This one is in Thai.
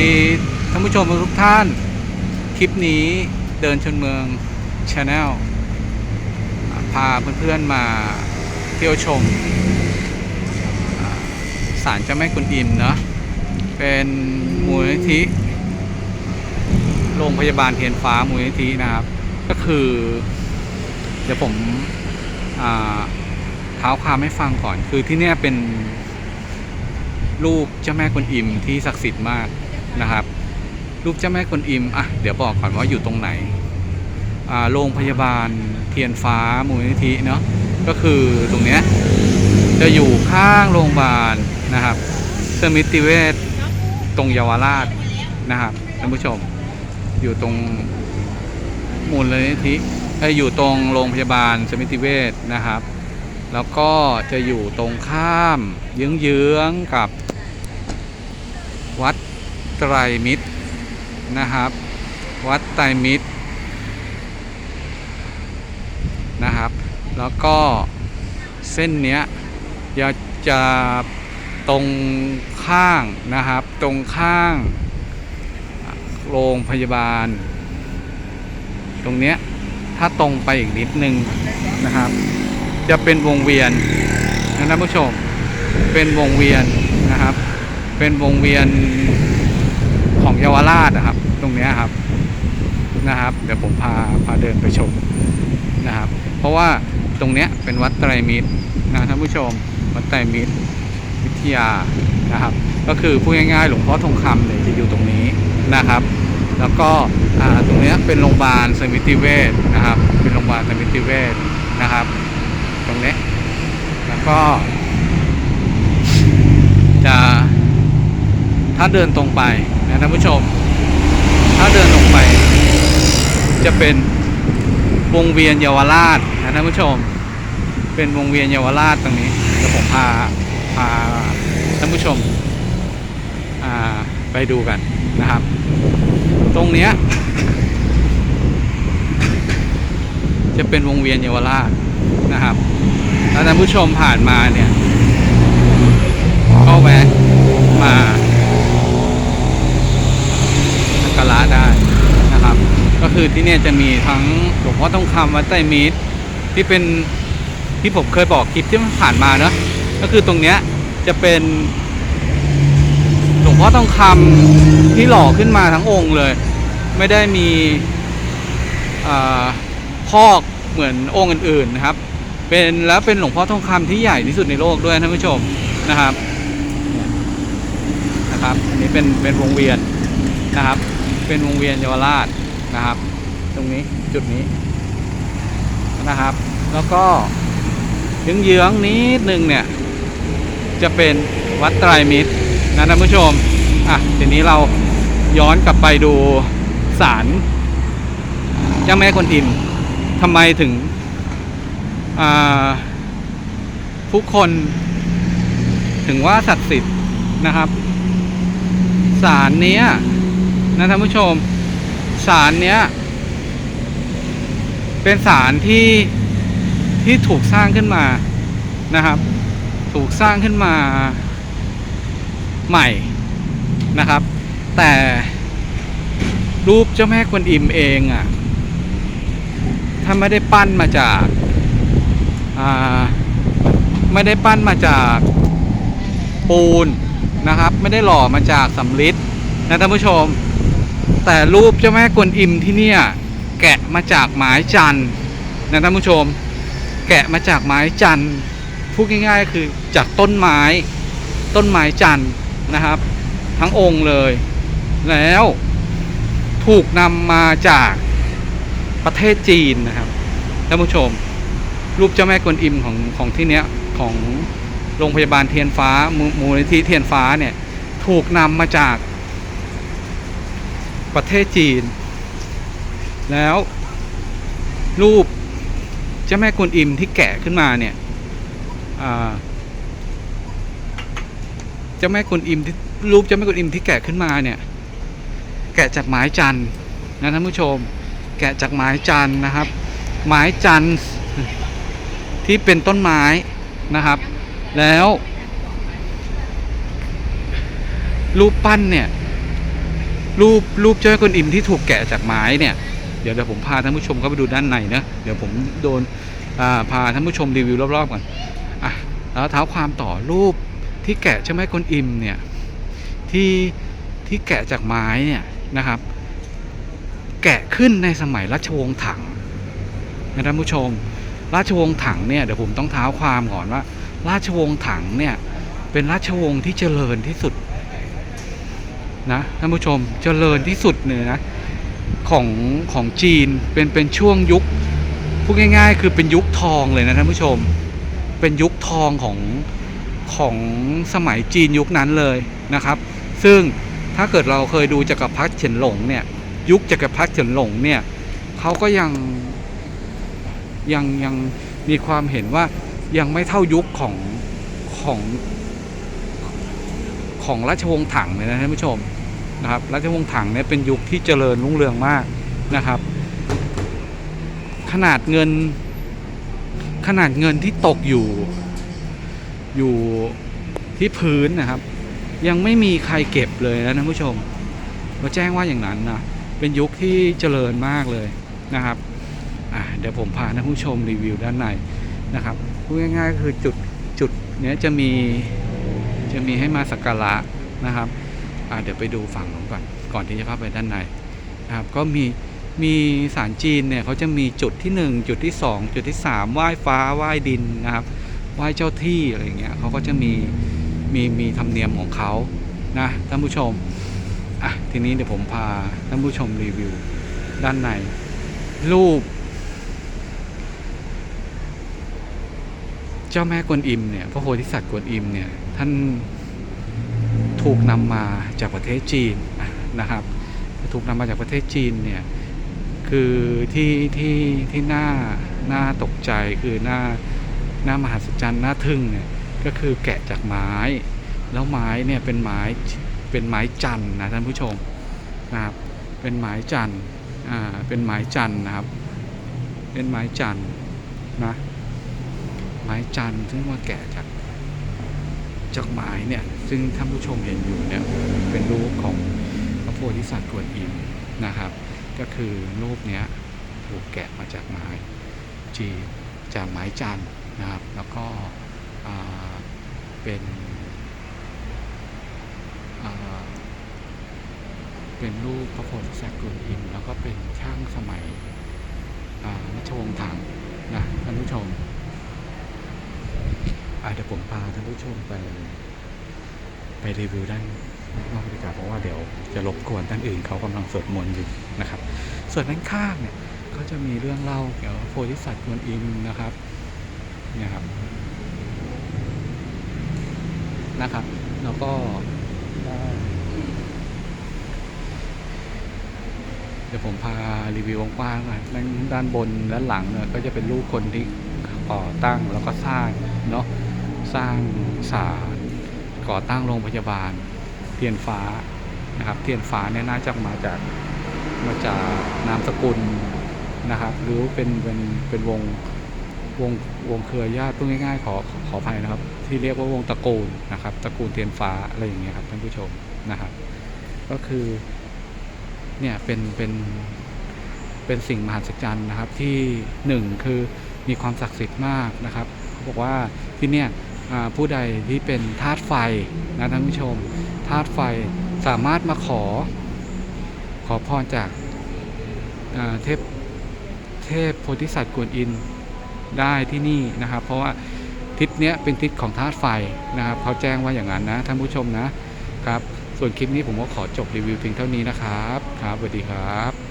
ดีท่านผู้ชมทุกท่าน คลิปนี้เดินชนเมืองชาแนลพาเพื่อนๆมาเที่ยวชมศาลเจ้าแม่กุนอิมเนาะเป็นมูลนิธิโรงพยาบาลเทียนฟ้ามูลนิธินะครับ ก็คือ เดี๋ยวผมอ่าเท้าความให้ฟังก่อน คือที่เนี่ยเป็นรูปเจ้าแม่กวนอิมที่ศักดิ์สิทธิ์มาก นะครับ รูปเจ้าแม่กวนอิมอะเดี๋ยวบอกก่อนว่าอยู่ตรงไหนอ่าโรงพยาบาลเทียนฟ้ามูลนิธิเนาะก็คือตรงเนี้ยจะอยู่ข้างโรงพยาบาลนะครับสมิติเวชตรงเยาวราชนะครับท่านผู้ชมอยู่ตรงมูลนิธิเอ้ยอยู่ตรงโรงพยาบาลสมิติเวชนะครับ แล้วก็จะอยู่ตรงข้ามเยื้องๆกับวัด ไตรมิตรนะครับ วัดไตรมิตรนะครับ แล้วก็เส้นเนี้ยจะจะตรงข้างนะครับ ตรงข้างโรงพยาบาล ตรงเนี้ยถ้าตรงไปอีกนิดนึงนะครับ จะเป็นวงเวียนนะท่านผู้ชม เป็นวงเวียนนะครับ เป็นวงเวียน ของเยาวราชนะครับ ตรงนี้ครับนะครับ เดี๋ยวผมพาพาเดินไปชมนะครับ เพราะว่าตรงนี้เป็นวัดไตรมิตรนะท่านผู้ชมวัดไตรมิตรวิทยานะครับ ก็คือพูดง่ายๆหลวงพ่อทองคำเนี่ยจะอยู่ตรงนี้นะครับ แล้วก็ตรงนี้เป็นโรงพยาบาลสมิติเวชนะครับ เป็นโรงพยาบาลสมิติเวชนะครับ ตรงนี้แล้วก็ จะถ้าเดินตรงไป นะท่านผู้ชม ถ้าเดินตรงไป จะเป็นวงเวียนเยาวราชนะท่านผู้ชม เป็นวงเวียนเยาวราชตรงนี้เดี๋ยวผมพาพาท่านผู้ชมอ่าไปดูกันนะครับ ตรงเนี้ยจะเป็นวงเวียนเยาวราชนะครับถ้าท่านผู้ชมผ่านมาเนี่ยก็แวะมาสักกา ระได้นะครับ ก็คือที่เนี่ยจะมีทั้งหลวงพ่อทองคำวัดไตรมิตรที่เป็นที่ผมเคยบอกคลิปที่ผ่านมาเนอะก็คือตรงเนี้ยจะเป็นหลวงพ่อทองคำที่หล่อขึ้นมาทั้งองค์เลย ไม่ได้มีอ่าพอกเหมือนองค์อื่นๆนะครับ เป็นแล้วเป็นหลวงพ่อทองคำที่ใหญ่ที่สุดในโลกด้วยท่านผู้ชมนะครับเนี่ยนะครับ อันนี้เป็นเป็นวงเวียนนะครับ เป็นวงเวียนเยาวราชนะครับ ตรงนี้จุดนี้นะครับ แล้วก็เยื้องนิดนึงเนี่ย จะเป็นวัดไตรมิตรนะท่านผู้ชมอะทีนี้เราย้อนกลับไปดูศาลเจ้าแม่กวนอิมทำไมถึงอ่าผู้คนถึงว่าศักดิ์สิทธิ์นะครับศาลเนี้ย นะท่านผู้ชมศาลเนี้ย เป็นศาลที่ที่ถูกสร้างขึ้นมานะครับ ถูกสร้างขึ้นมาใหม่นะครับ แต่รูปเจ้าแม่กวนอิมเองอะ่ะถ้าไม่ได้ปั้นมาจากอ่าไม่ได้ปั้นมาจากปูนนะครับ ไม่ได้หล่อมาจากสำริดนะท่านผู้ชม แต่รูปเจ้าแม่กวนอิมที่เนี่ย แกะมาจากไม้จันนะท่านผู้ชม แกะมาจากไม้จันพูดง่ายๆ คือจากต้นไม้ต้นไม้จันนะครับ ทั้งองค์เลย แล้วถูกนำมาจากประเทศจีนนะครับท่านผู้ชม รูปเจ้าแม่กวนอิมของของที่เนี้ยของโรงพยาบาลเทียนฟ้ามูลนิธิเทียนฟ้าเนี่ยถูกนำมาจาก ประเทศจีน แล้ว รูปเจ้าแม่กวนอิมที่แกะขึ้นมาเนี่ยเจ้าแม่กวนอิมที่รูปเจ้าแม่กวนอิมที่แกะขึ้นมาเนี่ย แกะจากไม้จันนะท่านผู้ชม แกะจากไม้จันนะครับ ไม้จันที่เป็นต้นไม้นะครับ แล้ว รูปปั้นเนี่ย รูปรูปเจ้าแม่กวนอิมที่ถูกแกะจากไม้เนี่ยเดี๋ยวเดี๋ยวผมพาท่านผู้ชมเข้าไปดูด้านในนะเดี๋ยวผมโดนพาท่านผู้ชมรีวิวรอบๆก่อนอะแล้วเท้าความต่อรูปที่แกะเจ้าแม่กวนอิมเนี่ยที่ที่แกะจากไม้เนี่ยนะครับ แกะขึ้นในสมัยรัชวงศ์ถังนะท่านผู้ชม ราชวงศ์ถังเนี่ยเดี๋ยวผมต้องเท้าความก่อนว่า ราชวงศ์ถังเนี่ยเป็นราชวงศ์ที่เจริญที่สุด นะท่านผู้ชมเจริญที่สุดเลยนะของของจีนเป็นเป็นช่วงยุคพูดง่าย ๆ คือเป็นยุคทองเลยนะท่านผู้ชม เป็นยุคทองของของสมัยจีนยุคนั้นเลยนะครับ ซึ่งถ้าเกิดเราเคยดูจักรพรรดิเฉินหลงเนี่ยยุคจักรพรรดิเฉินหลงเนี่ยเขาก็ยังยังยังมีความเห็นว่ายังไม่เท่ายุคของของของราชวงศ์ถังเลยนะท่านผู้ชม นะครับราชวงศ์ถังเนี่ยเป็นยุคที่เจริญรุ่งเรืองมากนะครับ ขนาดเงิน ขนาดเงินที่ตกอยู่ อยู่ที่พื้นนะครับ ยังไม่มีใครเก็บเลยนะท่านผู้ชมเราแจ้งว่าอย่างนั้นนะเป็นยุคที่เจริญมากเลยนะครับเดี๋ยวผมพาท่านผู้ชมรีวิวด้านในนะครับพูดง่ายๆก็คือจุดจุดเนี้ยจะมีจะมีให้มาสักการะนะครับ เดี๋ยวไปดูฝั่งนู้นก่อนก่อนที่จะเข้าไปด้านในนะครับก็มีมีสารจีนเนี่ยเขาจะมีจุดที่หนึ่งจุดที่สองจุดที่สามไหว้ฟ้าไหว้ดินนะครับ ไหว้เจ้าที่อะไรเงี้ยเขาก็จะมีมีมีธรรมเนียมของเขานะท่านผู้ชมอะทีนี้เดี๋ยวผมพาท่านผู้ชมรีวิวด้านใน รูป เจ้าแม่กวนอิมเนี่ยพระโพธิสัตว์กวนอิมเนี่ยท่าน ถูกนำมาจากประเทศจีนนะครับ ถูกนำมาจากประเทศจีนเนี่ยคือที่ที่ที่น่าน่าตกใจคือน่าหน้ามหัศจรรย์น่าทึ่งเนี่ยก็คือแกะจากไม้ แล้วไม้เนี่ยเป็นไม้เป็นไม้จันนะท่านผู้ชมนะครับเป็นไม้จันอ่าเป็นไม้จันนะครับ เป็นไม้จันนะไม้จันทร์ซึ่งว่าแกะจาก จากไม้เนี่ยซึ่งท่านผู้ชมเห็นอยู่เนี่ยเป็นรูปของพระโพธิสัตว์กวนอิมนะครับ ก็คือรูปเนี้ยถูกแกะมาจากไม้จีนจากไม้จันนะครับ แล้วก็เป็นเป็นรูปพระโพธิสัตว์กวนอิมแล้วก็เป็นช่างสมัยอ่ารัชวงศ์ถังนะท่านผู้ชม อาเดี๋ยวผมพาท่านผู้ชมไป ไปรีวิวด้านนอกดีกว่าเพราะว่าเดี๋ยวจะรบกวนท่านอื่นเขากำลังสวดมนต์อยู่นะครับ ส่วนด้านข้างเนี่ยก็จะมีเรื่องเล่าเกี่ยวกับโพธิสัตว์กวนอิมนะครับเนี่ยครับนะครับ แล้วก็เดี๋ยวผมพารีวิวกว้างๆน่อยด้านด้านบนด้านหลังเนี่ยก็จะเป็นรูปคนที่ก่อตั้งแล้วก็สร้างเนาะ สร้างศาลก่อตั้งโรงพยาบาล เทียนฟ้านะครับเทียนฟ้าเนี่ยน่าจะมาจากมาจากนามสกุลนะครับ หรือเป็นเป็นเป็นวงวงวงเครือญาติพูดง่ายๆขอขออภัยนะครับ ที่เรียกว่าวงตระกูลนะครับตระกูลเทียนฟ้าอะไรอย่างเงี้ยครับท่านผู้ชมนะครับ ก็คือเนี่ยเป็นเป็นเป็นสิ่งมหัศจรรย์นะครับที่หนึ่งคือมีความศักดิ์สิทธิ์มากนะครับเขาบอกว่าที่เนี่ย ผู้ใดที่เป็นธาตุไฟนะท่านผู้ชมธาตุไฟสามารถมาขอ ขอพรจากาเทพเทพโพธิสัตว์กวนอินได้ที่นี่นะครับ เพราะว่าทิศเนี้ยเป็นทิศของธาตุไฟนะครับเขาแจ้งว่าอย่างนั้นนะท่านผู้ชมนะครับ ส่วนคลิปนี้ผมก็ขอจบรีวิวเพียงเท่านี้นะครับครับสวัสดีครับ